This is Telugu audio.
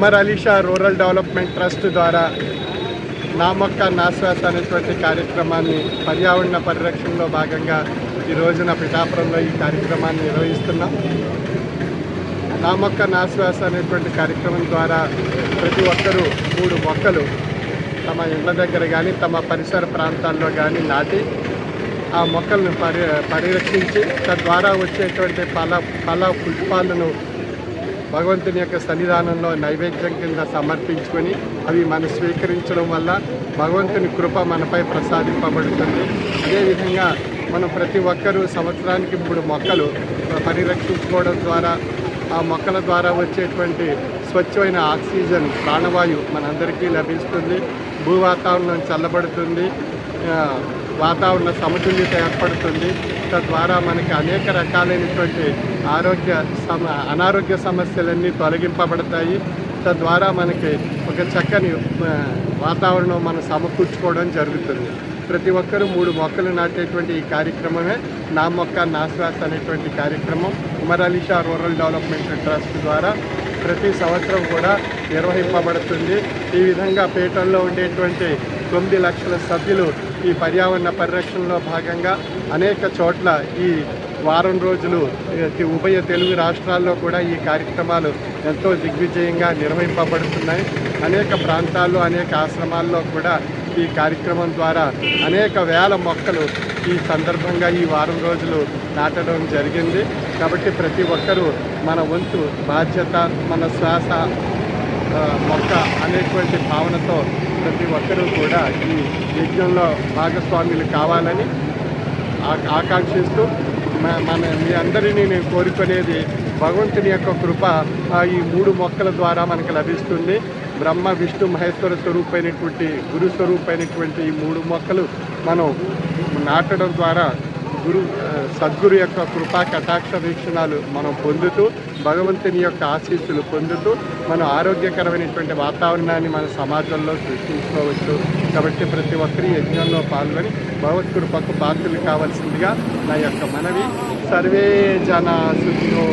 Umar Alisha rural development trust ద్వారా నా మొక్క నా శ్వాస అనేటువంటి కార్యక్రమాన్ని పర్యావరణ పరిరక్షణలో భాగంగా ఈ రోజున పిఠాపురంలో ఈ కార్యక్రమాన్ని నిర్వహిస్తున్నాం. నా మొక్క నా శ్వాస అనేటువంటి కార్యక్రమం ద్వారా ప్రతి ఒక్కరూ మూడు మొక్కలు తమ ఇళ్ళ దగ్గర కానీ తమ పరిసర ప్రాంతాల్లో కానీ నాటి ఆ మొక్కలను పరి పరిరక్షించి తద్వారా వచ్చేటువంటి ఫల ఫల పుష్పాలను భగవంతుని యొక్క సన్నిధానంలో నైవేద్యం కింద సమర్పించుకొని అవి మనం స్వీకరించడం వల్ల భగవంతుని కృప మనపై ప్రసాదింపబడుతుంది. అదేవిధంగా మనం ప్రతి ఒక్కరూ సంవత్సరానికి మూడు మొక్కలు పరిరక్షించుకోవడం ద్వారా ఆ మొక్కల ద్వారా వచ్చేటువంటి స్వచ్ఛమైన ఆక్సిజన్ ప్రాణవాయు మనందరికీ లభిస్తుంది. భూ వాతావరణం చల్లబడుతుంది వాతావరణ సమతుల్యత ఏర్పడుతుంది. తద్వారా మనకి అనేక రకాలైనటువంటి ఆరోగ్య సమ అనారోగ్య సమస్యలన్నీ తొలగింపబడతాయి. తద్వారా మనకి ఒక చక్కని వాతావరణం మనం సమకూర్చుకోవడం జరుగుతుంది. ప్రతి ఒక్కరూ మూడు మొక్కలు నాటేటువంటి ఈ కార్యక్రమమే. నా మొక్క నా శ్వాస అనేటువంటి కార్యక్రమం. Umar Alisha rural development trust ద్వారా ప్రతి సంవత్సరం కూడా నిర్వహింపబడుతుంది. ఈ విధంగా పీఠంలో ఉండేటువంటి తొమ్మిది లక్షల సభ్యులు ఈ పర్యావరణ పరిరక్షణలో భాగంగా అనేక చోట్ల ఈ వారం రోజులు ఉభయ తెలుగు రాష్ట్రాల్లో కూడా ఈ కార్యక్రమాలు ఎంతో దిగ్విజయంగా నిర్వహింపబడుతున్నాయి. అనేక ప్రాంతాల్లో అనేక ఆశ్రమాల్లో కూడా ఈ కార్యక్రమం ద్వారా అనేక వేల మొక్కలు ఈ సందర్భంగా ఈ వారం రోజులు నాటడం జరిగింది. కాబట్టి ప్రతి ఒక్కరూ మన వంతు బాధ్యత మన శ్వాస మొక్క అనేటువంటి భావనతో ప్రతి ఒక్కరూ కూడా ఈ యజ్ఞంలో భాగస్వాములు కావాలని ఆకాంక్షిస్తూ మన మీ అందరినీ నేను కోరుకునేది భగవంతుని యొక్క కృప ఈ మూడు మొక్కల ద్వారా మనకు లభిస్తుంది. బ్రహ్మ విష్ణు మహేశ్వర స్వరూపైనటువంటి గురు స్వరూపైనటువంటి ఈ మూడు మొక్కలు మనం నాటడం ద్వారా గురు సద్గురు యొక్క కృపా కటాక్ష వీక్షణాలు మనం పొందుతూ భగవంతుని యొక్క ఆశీస్సులు పొందుతూ మనం ఆరోగ్యకరమైనటువంటి వాతావరణాన్ని మన సమాజంలో సృష్టించుకోవచ్చు. కాబట్టి ప్రతి ఒక్కరి యజ్ఞంలో పాల్గొని భగవత్ కృపకు పాత్రలు కావాల్సిందిగా నా యొక్క మనవి. సర్వే జన సుఖినో